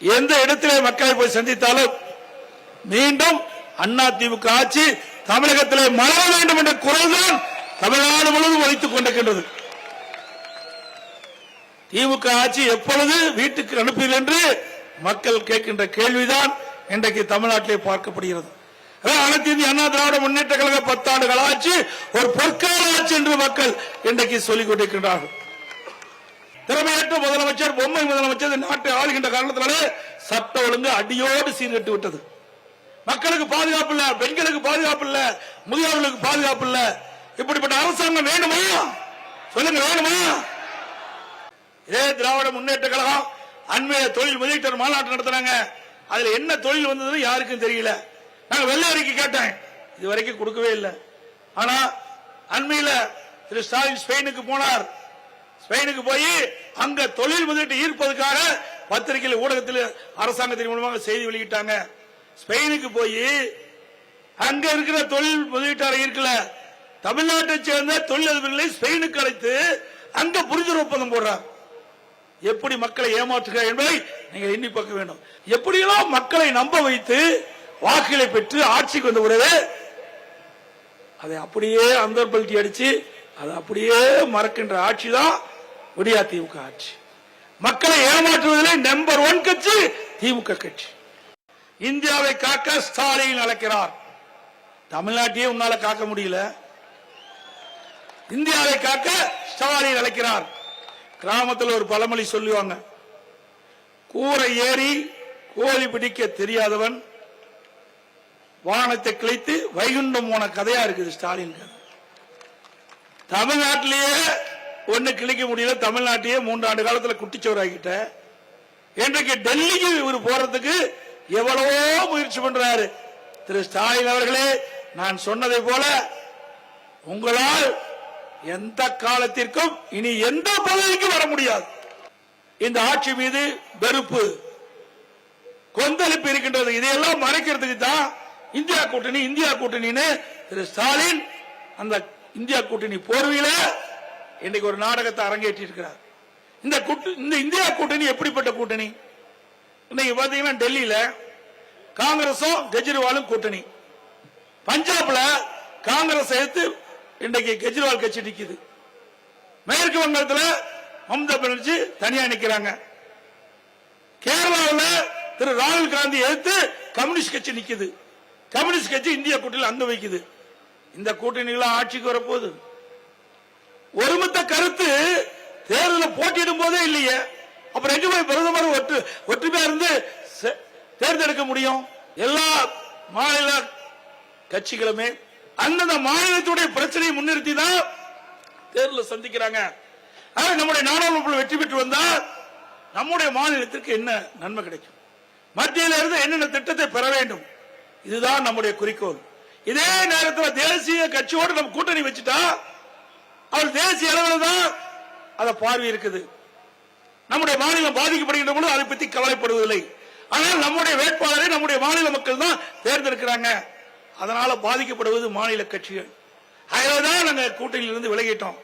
எந்த இடத்திலே மக்களை போய் சந்தித்தாலும் மீண்டும் அண்ணா திமுக ஆட்சி தமிழகத்திலே மலர வேண்டும் என்ற குரல்தான் தமிழ்நாடு முழுவதும் ஒலித்துக் கொண்டிருக்கின்றது. திமுக ஆட்சி எப்பொழுது வீட்டுக்கு அனுப்பியது என்று மக்கள் கேட்கின்ற கேள்விதான் இன்றைக்கு தமிழ்நாட்டிலே பார்க்கப்படுகிறது. அனைத்து இந்திய அண்ணா திராவிட முன்னேற்ற கழக பத்தாண்டுகள் ஆட்சி ஒரு பொற்கால ஆட்சி என்று மக்கள் இன்றைக்கு சொல்லிக் கொண்டிருக்கின்றார்கள். திறமையற்ற முதலமைச்சர் பொம்மை முதலமைச்சர் நாட்டை ஆளுகின்ற காரணத்தினாலே சட்ட ஒழுங்கு அடியோடு சீர்கட்டு விட்டது. மக்களுக்கு பாதுகாப்பு இல்ல பெண்களுக்கு பாதுகாப்பு இல்ல முதியோர்களுக்கு பாதுகாப்பு இல்ல. இப்படிப்பட்ட அரசாங்கம் வேண்டுமா? சொல்லுங்க வேணுமா இதே திராவிட முன்னேற்ற கழகம் அண்மைய தொழில் முதலீட்டர் மாநாட்டு நடத்துறாங்க அதுல என்ன தொழில் வந்தது யாருக்கும் தெரியல. நாங்க வெள்ளை அறிக்கை கேட்டேன். இது வரைக்கும் கொடுக்கவே இல்லை. ஆனா அண்மையில திரு ஸ்டாலின் ஸ்பெயினுக்கு போனார். ஸ்பெயினுக்கு போய் அங்க தொழில் முதலீட்டு ஈர்ப்பதற்காக பத்திரிகையில் ஊடகத்தில் அரசாங்கத்தின் மூலமாக செய்தி வெளியிட்டாங்க. ஸ்பெயினுக்கு போய் அங்க இருக்கிற தொழில் முதலீட்டாளர் இருக்கல. தமிழ்நாட்டை சேர்ந்த தொழிலதிபர்களை ஸ்பெயினுக்கு அழைத்து அங்க புரிந்துணர்வு ஒப்பந்தம் போடுறாங்க. எப்படி மக்களை ஏமாற்றுகிறார் என்பதை நீங்கள் எண்ணி பார்க்க வேண்டும். எப்படியெல்லாம் மக்களை நம்ப வைத்து வாக்குகளை பெற்று ஆட்சிக்கு வந்த பிறகு அதை அப்படியே அந்தர்பல்ட்டி அடிச்சு அதை அப்படியே மறக்கின்ற ஆட்சி தான் விடியா திமுக ஆட்சி. மக்களை ஏமாற்றுவதிலே நம்பர் ஒன் கட்சி திமுக கட்சி. இந்தியாவை காக்க ஸ்டாலின் அழைக்கிறார். தமிழ்நாட்டையே உன்னால காக்க முடியல. இந்தியாவை காக்க ஸ்டாலின் அழைக்கிறார். கிராமத்தில் ஒரு பழமொழி சொல்லுவாங்க. கூரை ஏறி கோழி பிடிக்க தெரியாதவன் வானத்தை கிழித்து வைகுண்டம் போன கதையா இருக்குது ஸ்டாலின் கதை. தமிழ்நாட்டிலேயே ஒன்று கிழிக்க முடியல. தமிழ்நாட்டையே மூன்றாண்டு காலத்தில் குட்டிச்சோறாக்கிட்ட இன்றைக்கு டெல்லிக்கு இவர் போறதுக்கு எவ்வளவோ முயற்சி பண்றாரு. திரு ஸ்டாலின் அவர்களே நான் சொன்னதை போல உங்களால் எந்த காலத்திற்கும் இனி எந்த பதவிக்கும் வர முடியாது. இந்த ஆட்சி மீது வெறுப்பு கொந்தளிப்பு இருக்கின்றது. இதையெல்லாம் மறைக்கிறதுக்கு தான் இந்தியா கூட்டணி இந்தியா கூட்டணின்னு திரு ஸ்டாலின் அந்த இந்தியா கூட்டணி போர்வையில இன்னைக்கு ஒரு நாடகத்தை அரங்கேற்றி இருக்கிறார் இந்த கூட்டு- இந்த இந்தியா கூட்டணி எப்படிப்பட்ட கூட்டணி? இன்னைக்கு பாத்தீங்கன்னா டெல்லியில காங்கிரசும் கெஜ்ரிவாலும் கூட்டணி. பஞ்சாப்ல காங்கிரஸ் எடுத்து இன்றைக்கு கெஜ்ரிவால் கட்சி நிக்குது. மேற்கு வங்கத்தில் மம்தா பானர்ஜி தனியா நிக்கிறாங்க. கேரளாவில் திரு ராகுல் காந்தி எதிர்த்து கம்யூனிஸ்ட் கட்சி நிக்குது. கம்யூனிஸ்ட் கட்சி இந்திய கூட்டணியில் அங்க வைக்குது. இந்த கூட்டணிகள் ஆட்சிக்கு வரப்போகுது. கொடுத்த கருத்து தேர்தலில் போட்டியிடும் போதே இல்லையே. அப்புறம் எங்க போய் பிரதமர் ஒற்று ஒற்றுமையா இருந்து தேர்ந்தெடுக்க முடியும். எல்லா மாநில கட்சிகளுமே அந்தந்த மாநிலத்துடைய பிரச்சனையை முன்னிறுத்தி தான் தேர்தலில் சந்திக்கிறாங்க. ஆனா நம்முடைய நாடாளுமன்ற வெற்றி பெற்று வந்தா நம்முடைய மாநிலத்திற்கு என்ன நன்மை கிடைக்கும்? மத்தியில இருந்து என்னென்ன திட்டத்தை பெற வேண்டும்? இதுதான் நம்முடைய குறிக்கோள். இதே நேரத்தில் தேசிய கட்சியோடு நம்ம கூட்டணி வச்சுட்டா அவர் தேசிய அளவில் தான் அதை பார்வை இருக்குது. நம்முடைய மாநிலம் பாதிக்கப்படுகின்ற பொழுது அதை பத்தி கவலைப்படுவதில்லை. ஆனால் நம்முடைய வேட்பாளரை நம்முடைய மாநில மக்கள் தான் தேர்ந்தெடுக்கிறாங்க. அதனால பாதிக்கப்படுவது மாநில கட்சிகள். அதனாலதான் நாங்க கூட்டணியிலிருந்து விலகிட்டோம்.